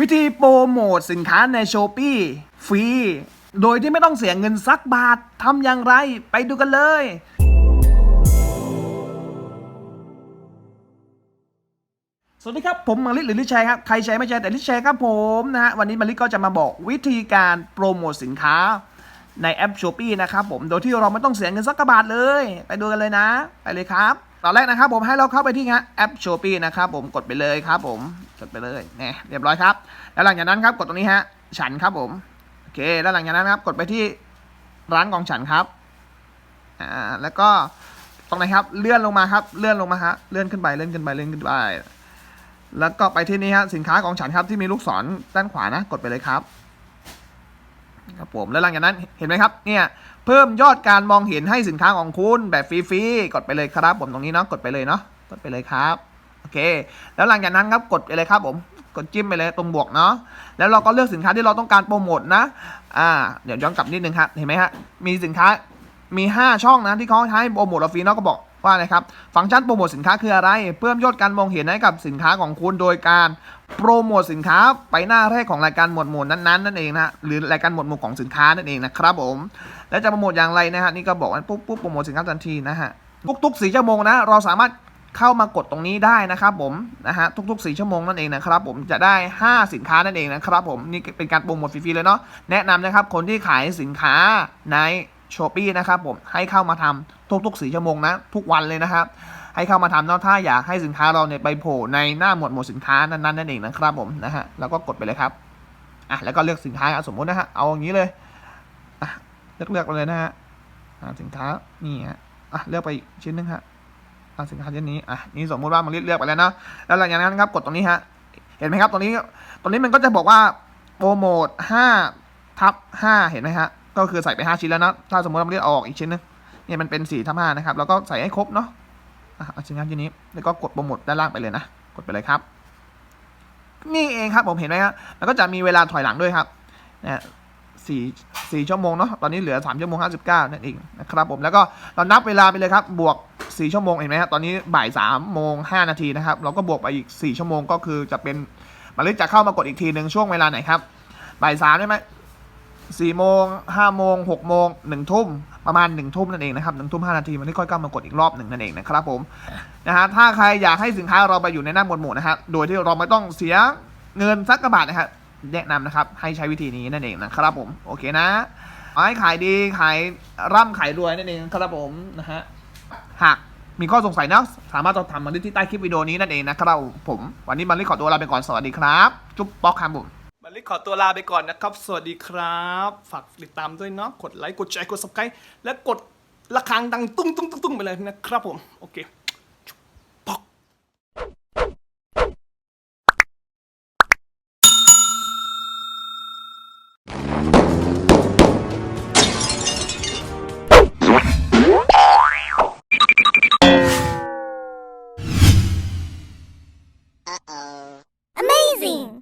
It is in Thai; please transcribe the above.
วิธีโปรโมทสินค้าใน s h o ป e e ฟรี โดยที่ไม่ต้องเสียเงินสักบาททำอย่างไรไปดูกันเลย สวัสดีครับ ผมมาริหรือลิชัยครับ ใครใช้ไม่ใช้แต่ลิชัยครับผมนะฮะ วันนี้มาริก็จะมาบอกวิธีการโปรโมทสินค้า ในแอป s h อ p e e นะครับผม โดยที่เราไม่ต้องเสียเงินสักกระบาทเลย ไปดูกันเลยนะ ไปเลยครับ ตอนแรกนะครับผมให้เราเข้าไปที่แอป s h อ p e e นะครับผม กดไปเลยครับผม กดไปเลยเนี่ยเรียบร้อยครับ แล้วหลังจากนั้นครับกดตรงนี้ฮะ ฉันครับผม โอเค แล้วหลังจากนั้นครับกดไปที่ร้านของฉันครับ อ่า แล้วก็ตรงไหนครับ เลื่อนลงมาครับ เลื่อนลงมาฮะ เลื่อนขึ้นไป เลื่อนขึ้นไป เลื่อนขึ้นไป แล้วก็ไปที่นี่ฮะ สินค้าของฉันครับที่มีลูกศรด้านขวานะ กดไปเลยครับ ครับผมแล้วหลังจากนั้นเห็นไหมครับเนี่ยเพิ่มยอดการมองเห็นให้สินค้าของคุณแบบฟรีๆกดไปเลยครับผมตรงนี้เนาะกดไปเลยเนาะกดไปเลยครับโอเค แล้วหลังจากนั้นครับกดไปเลยครับผมกดจิ้มไปเลยตรงบวกเนาะแล้วเราก็เลือกสินค้าที่เราต้องการโปรโมทนะอ่าเดี๋ยวย้อนกลับนิดนึงครับเห็นไหมฮะมีสินค้ามี 5 ช่องนะที่เขาใช้โปรโมทเราฟรีเนาะก็บอก ว่าอะไรครับฟังก์ชันโปรโมทสินค้าคืออะไร เพิ่มยอดการมองเห็นให้กับสินค้าของคุณโดยการโปรโมทสินค้าไปหน้าแรกของรายการหมวดหมู่นั้นๆนั่นเองนะหรือรายการหมวดหมู่ของสินค้านั่นเองนะครับผมแล้วจะโปรโมทอย่างไรนะฮะนี่ก็บอกว่าปุ๊บปุ๊บโปรโมทสินค้าทันทีนะฮะทุกๆสี่ชั่วโมงนะเราสามารถเข้ามากดตรงนี้ได้นะครับผมนะฮะทุกๆสี่ชั่วโมงนั่นเองนะครับผมจะได้ 5 สินค้านั่นเองนะครับผมนี่เป็นการโปรโมทฟรีๆเลยเนาะแนะนำนะครับคนที่ขายสินค้าใน ช้อปปีนะครับผมให้เข้ามาทำทุกๆสี่ชั่วโมงนะทุกวันเลยนะครับ ให้เข้ามาทำเนาะถ้าอยากให้สินค้าเราเนี่ยไปโผล่ในหน้าหมวดหมู่สินค้านั้นๆนั่นเองนะครับผมนะฮะแล้วก็กดไปเลยครับอะแล้วก็เลือกสินค้าสมมตินะฮะเอาอย่างนี้เลยอะเลือกเลือกไปเลยนะฮะอะสินค้านี่ฮะอะเลือกไปอีกชิ้นหนึงฮะอะสินค้าชิ้นนี้อะนี่สมมติว่ามันเลือกไปแล้วนะแล้วหลังจากนั้นครับกดตรงนี้ฮะเห็นไหมครับตรงนี้ตรงนี้มันก็จะบอกว่าโปรโมท5ทับ5เห็นไหมฮะ ก็คือใส่ไป 5 ชิ้นแล้วนะถ้าสมมติว่ามันเลือกออกอีกชิ้นหนึงเนี่ยมันเป็น4ทับ5นะครับแล้วก็ใส่ให้ครบเนาะอะเอาชิ้นงานชิ้นนี้แล้วก็กดโปรโมทด้านล่างไปเลยนะกดไปเลยครับ นี่เองครับผมเห็นไหมครับแล้วก็จะมีเวลาถอยหลังด้วยครับนะสี่สี่ชั่วโมงเนาะตอนนี้เหลือสามชั่วโมงห้าสิบเก้านั่นเองนะครับผมแล้วก็เรานับเวลาไปเลยครับ บวกสี่ชั่วโมงเห็นไหมครับตอนนี้บ่ายสามโมงห้านาทีนะครับเราก็บวกไปอีกสี่ชั่วโมงก็คือจะเป็นมาลิจะเข้ามากดอีกทีหนึ่งช่วงเวลาไหนครับบ่ายสามได้ไหม สี่โมงห้าโมงหกโมงหนึ่งทุ่มประมาณหนึ่งทุ่มนั่นเองนะครับหนึ่งทุ่มห้านาทีมันที่ค่อยเข้ามากดอีกรอบหนึ่งนั่นเองนะครับผมนะฮะถ้าใครอยากให้สินค้าเราไปอยู่ในหน้าหมวดหมู่นะฮะโดยที่เราไม่ต้องเสียเงินสักกระบาทนะฮะแนะนำนะครับให้ใช้วิธีนี้นั่นเองนะครับผมโอเคนะขอให้ขายดีขายร่ำขายรวยนั่นเองครับผมนะฮะหากมีข้อสงสัยนะสามารถสอบถามมาได้ที่ใต้คลิปวิดีโอนี้นั่นเองนะครับผมวันนี้มันรีขอตัวลาไปก่อนสวัสดีครับ จุ๊บป๊อกครับผม ลิขอตัวลาไปก่อนนะครับ สวัสดีครับ ฝากติดตามด้วยเนาะ กดไลค์ กดแชร์ กดซับสไคร้และกดระฆังดังตุ้งตุ้งตุ้งไปเลยนะครับผม โอเค Amazing!